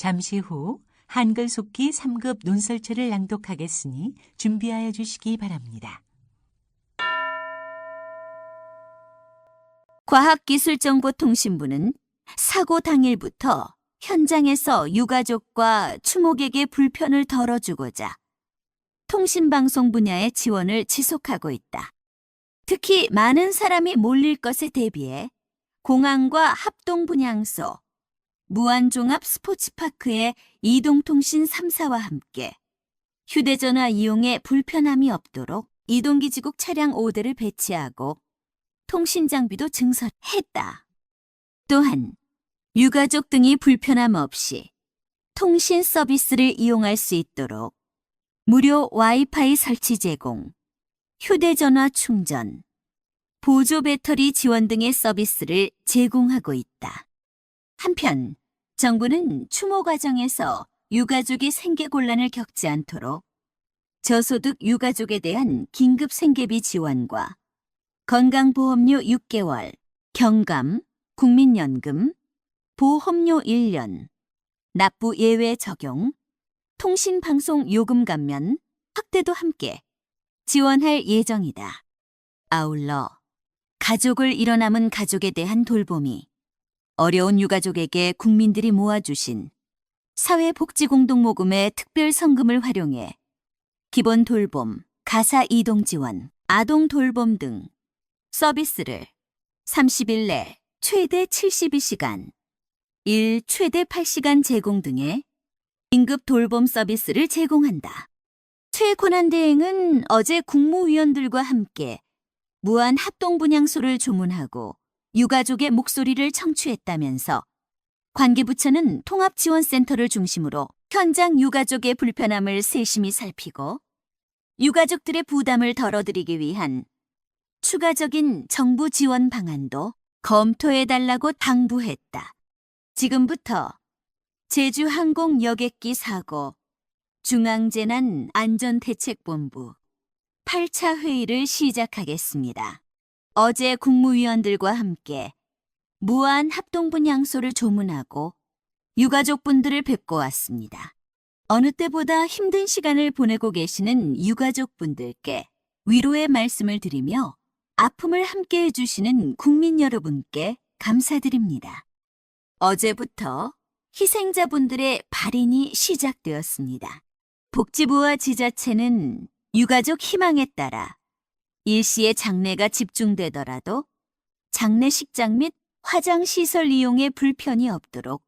잠시 후 한글 속기 3급 논설체를 낭독하겠으니 준비하여 주시기 바랍니다. 과학기술정보통신부는 사고 당일부터 현장에서 유가족과 추목에게 불편을 덜어주고자 통신방송 분야의 지원을 지속하고 있다. 특히 많은 사람이 몰릴 것에 대비해 공항과 합동 분향소, 무한종합 스포츠파크의 이동통신 3사와 함께 휴대전화 이용에 불편함이 없도록 이동기지국 차량 5대를 배치하고 통신 장비도 증설했다. 또한 유가족 등이 불편함 없이 통신 서비스를 이용할 수 있도록 무료 와이파이 설치 제공, 휴대전화 충전, 보조 배터리 지원 등의 서비스를 제공하고 있다. 한편 정부는 추모 과정에서 유가족이 생계 곤란을 겪지 않도록 저소득 유가족에 대한 긴급 생계비 지원과 건강보험료 6개월, 경감, 국민연금, 보험료 1년, 납부 예외 적용, 통신방송 요금 감면 확대도 함께 지원할 예정이다. 아울러 가족을 일어남은 가족에 대한 돌봄이 어려운 유가족에게 국민들이 모아주신 사회복지공동모금의 특별 성금을 활용해 기본 돌봄, 가사 이동 지원, 아동 돌봄 등 서비스를 30일 내 최대 72시간, 일 최대 8시간 제공 등의 긴급 돌봄 서비스를 제공한다. 최고난대행은 어제 국무위원들과 함께 무한 합동분향소를 조문하고 유가족의 목소리를 청취했다면서 관계부처는 통합지원센터를 중심으로 현장 유가족의 불편함을 세심히 살피고 유가족들의 부담을 덜어드리기 위한 추가적인 정부 지원 방안도 검토해달라고 당부했다. 지금부터 제주항공 여객기 사고 중앙재난안전대책본부 8차 회의를 시작하겠습니다. 어제 국무위원들과 함께 무한 합동분 향소를 조문하고 유가족분들을 뵙고 왔습니다. 어느 때보다 힘든 시간을 보내고 계시는 유가족분들께 위로의 말씀을 드리며 아픔을 함께 해주시는 국민 여러분께 감사드립니다. 어제부터 희생자분들의 발인이 시작되었습니다. 복지부와 지자체는 유가족 희망에 따라 일시에 장례가 집중되더라도 장례식장 및 화장시설 이용에 불편이 없도록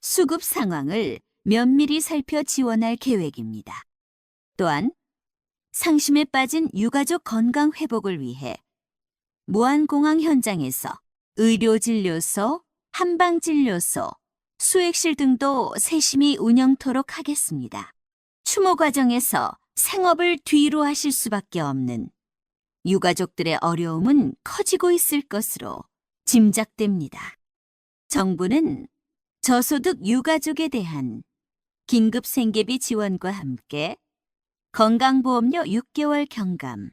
수급 상황을 면밀히 살펴 지원할 계획입니다. 또한 상심에 빠진 유가족 건강 회복을 위해 무한공항 현장에서 의료진료소, 한방진료소, 수액실 등도 세심히 운영토록 하겠습니다. 추모 과정에서 생업을 뒤로 하실 수밖에 없는 유가족들의 어려움은 커지고 있을 것으로 짐작됩니다. 정부는 저소득 유가족에 대한 긴급 생계비 지원과 함께 건강보험료 6개월 경감,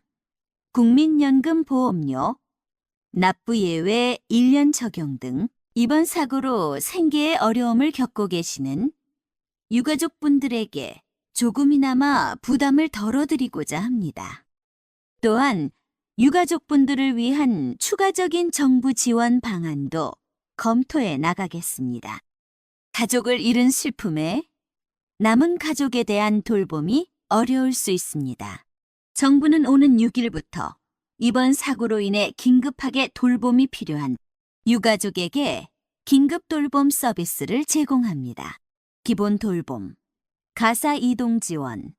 국민연금 보험료, 납부 예외 1년 적용 등 이번 사고로 생계에 어려움을 겪고 계시는 유가족분들에게 조금이나마 부담을 덜어드리고자 합니다. 또한 유가족분들을 위한 추가적인 정부 지원 방안도 검토해 나가겠습니다. 가족을 잃은 슬픔에 남은 가족에 대한 돌봄이 어려울 수 있습니다. 정부는 오는 6일부터 이번 사고로 인해 긴급하게 돌봄이 필요한 유가족에게 긴급 돌봄 서비스를 제공합니다. 기본 돌봄, 가사 이동 지원,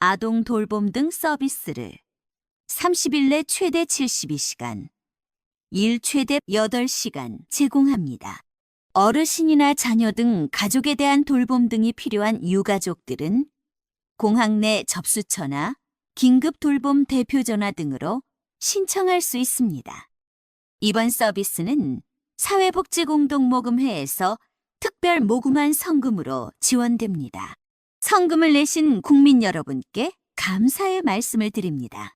아동 돌봄 등 서비스를 30일 내 최대 72시간, 일 최대 8시간 제공합니다. 어르신이나 자녀 등 가족에 대한 돌봄 등이 필요한 유가족들은 공항 내 접수처나 긴급 돌봄 대표 전화 등으로 신청할 수 있습니다. 이번 서비스는 사회복지공동모금회에서 특별 모금한 성금으로 지원됩니다. 성금을 내신 국민 여러분께 감사의 말씀을 드립니다.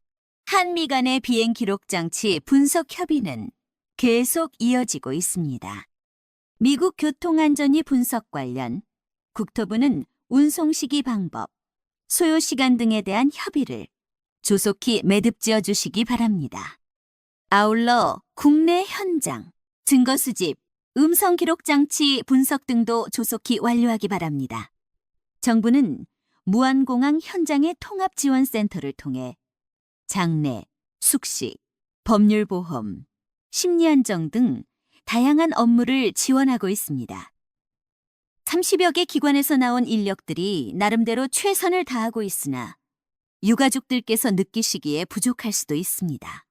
한미 간의 비행 기록 장치 분석 협의는 계속 이어지고 있습니다. 미국 교통안전위 분석 관련 국토부는 운송 시기 방법, 소요 시간 등에 대한 협의를 조속히 매듭 지어 주시기 바랍니다. 아울러 국내 현장, 증거 수집, 음성 기록 장치 분석 등도 조속히 완료하기 바랍니다. 정부는 무안공항 현장의 통합 지원 센터를 통해 장례, 숙식, 법률보험, 심리안정 등 다양한 업무를 지원하고 있습니다. 30여 개 기관에서 나온 인력들이 나름대로 최선을 다하고 있으나 유가족들께서 느끼시기에 부족할 수도 있습니다.